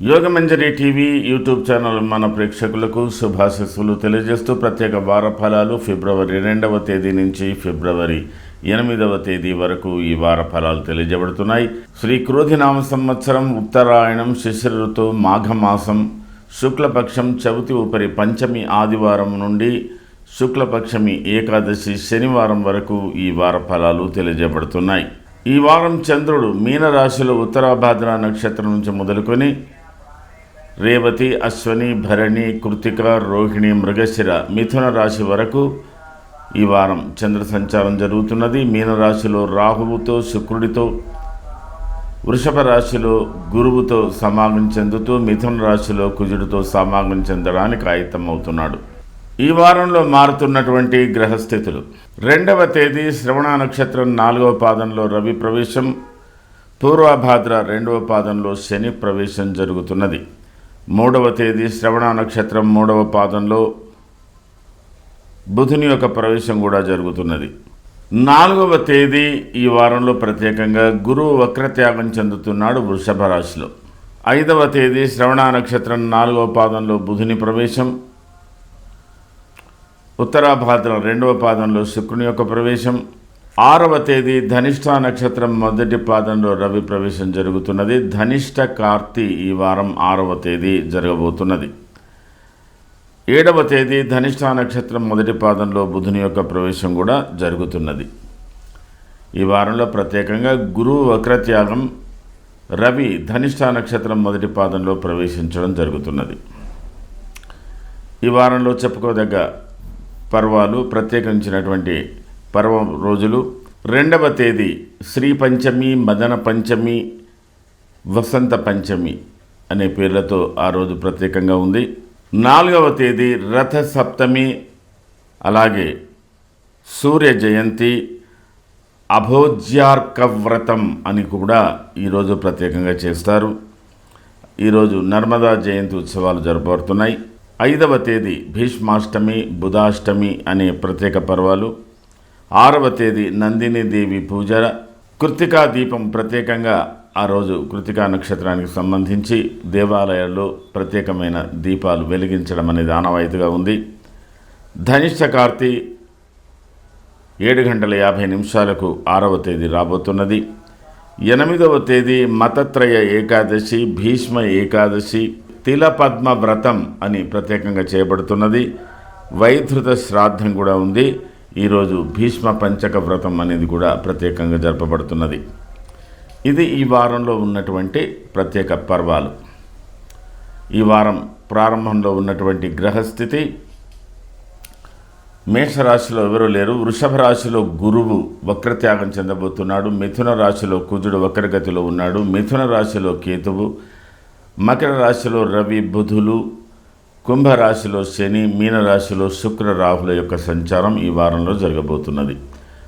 Yogamanjari TV YouTube channel మన ప్రేక్షకులకు శుభాశస్సులు తెలియజేస్తూ ప్రత్యేక వార ఫలాలు ఫిబ్రవరి రెండవ తేదీ నుంచి ఫిబ్రవరి ఎనిమిదవ తేదీ వరకు ఈ వార ఫలాలు తెలియజేయబడుతున్నాయి. శ్రీ క్రోధినామ సంవత్సరం ఉత్తరాయణం శిశిర ఋతువు మాఘమాసం శుక్లపక్షం చవితి ఉపరి పంచమి ఆదివారం నుండి శుక్లపక్షమి ఏకాదశి శనివారం వరకు ఈ వార ఫలాలు తెలియజేయబడుతున్నాయి. ఈ వారం చంద్రుడు మీనరాశిలో ఉత్తరాభాద్ర నక్షత్రం నుంచి మొదలుకొని రేవతి అశ్వని భరణి కృతిక రోహిణి మృగశిర మిథున రాశి వరకు ఈ వారం చంద్ర సంచారం జరుగుతున్నది. మీనరాశిలో రాహువుతో శుక్రుడితో వృషభ రాశిలో గురువుతో సమాగం చెందుతూ మిథున రాశిలో కుజుడితో సమాగం చెందడానికి ఆయుత్తమవుతున్నాడు ఈ వారంలో మారుతున్నటువంటి గ్రహస్థితులు. రెండవ తేదీ శ్రవణ నక్షత్రం నాలుగవ పాదంలో రవి ప్రవేశం పూర్వభాద్ర రెండవ పాదంలో శని ప్రవేశం జరుగుతున్నది. మూడవ తేదీ శ్రవణ నక్షత్రం మూడవ పాదంలో బుధుని యొక్క ప్రవేశం కూడా జరుగుతున్నది. నాలుగవ తేదీ ఈ వారంలో ప్రత్యేకంగా గురువు వక్రత్యాగం చెందుతున్నాడు వృషభ రాశిలో. ఐదవ తేదీ శ్రవణ నక్షత్రం నాలుగవ పాదంలో బుధుని ప్రవేశం. ఉత్తరాభాద్రం రెండవ పాదంలో శుక్రుని యొక్క ప్రవేశం. ఆరవ తేదీ ధనిష్ట నక్షత్రం మొదటి పాదంలో రవి ప్రవేశం జరుగుతున్నది. ధనిష్ట కార్తీ ఈ వారం ఆరవ తేదీ జరగబోతున్నది. ఏడవ తేదీ ధనిష్ట నక్షత్రం మొదటి పాదంలో బుధుని యొక్క ప్రవేశం కూడా జరుగుతున్నది. ఈ వారంలో ప్రత్యేకంగా గురువు వక్రత్యాగం రవి ధనిష్ట నక్షత్రం మొదటి పాదంలో ప్రవేశించడం జరుగుతున్నది. ఈ వారంలో చెప్పుకోదగ్గ పర్వాలు ప్రత్యేకించినటువంటి పర్వం రోజులు. రెండవ తేదీ శ్రీ పంచమి మదన పంచమి వసంత పంచమి అనే పేర్లతో ఆ రోజు ప్రత్యేకంగా ఉంది. నాలుగవ తేదీ రథ సప్తమి అలాగే సూర్య జయంతి అభోజ్యార్క వ్రతం అని కూడా ఈరోజు ప్రత్యేకంగా చేస్తారు. ఈరోజు నర్మదా జయంతి ఉత్సవాలు జరపబడుతున్నాయి. ఐదవ తేదీ భీష్మాష్టమి బుధాష్టమి అనే ప్రత్యేక పర్వాలు. ఆరవ తేదీ నందిని దేవి పూజ కృతికా దీపం ప్రత్యేకంగా ఆ రోజు కృతికా నక్షత్రానికి సంబంధించి దేవాలయాల్లో ప్రత్యేకమైన దీపాలు వెలిగించడం అనేది ఆనవాయితీగా ఉంది. ధనిష్ట కార్తీ ఏడు గంటల యాభై నిమిషాలకు ఆరవ తేదీ రాబోతున్నది. ఎనిమిదవ తేదీ మతత్రయ ఏకాదశి భీష్మ ఏకాదశి తిలపద్మ వ్రతం అని ప్రత్యేకంగా చేయబడుతున్నది. వైధృత శ్రాద్ధం కూడా ఉంది. ఈరోజు భీష్మ పంచక వ్రతం అనేది కూడా ప్రత్యేకంగా జరపబడుతున్నది. ఇది ఈ వారంలో ఉన్నటువంటి ప్రత్యేక పర్వాలు. ఈ వారం ప్రారంభంలో ఉన్నటువంటి గ్రహస్థితి మేషరాశిలో ఎవరూ లేరు వృషభ రాశిలో గురువు వక్రత్యాగం చెందబోతున్నాడు మిథున రాశిలో కుజుడు వక్రగతిలో ఉన్నాడు మిథున రాశిలో కేతువు మకర రాశిలో రవి బుధులు కుంభరాశిలో శని మీనరాశిలో శుక్ర రాహుల యొక్క సంచారం ఈ వారంలో జరగబోతున్నది.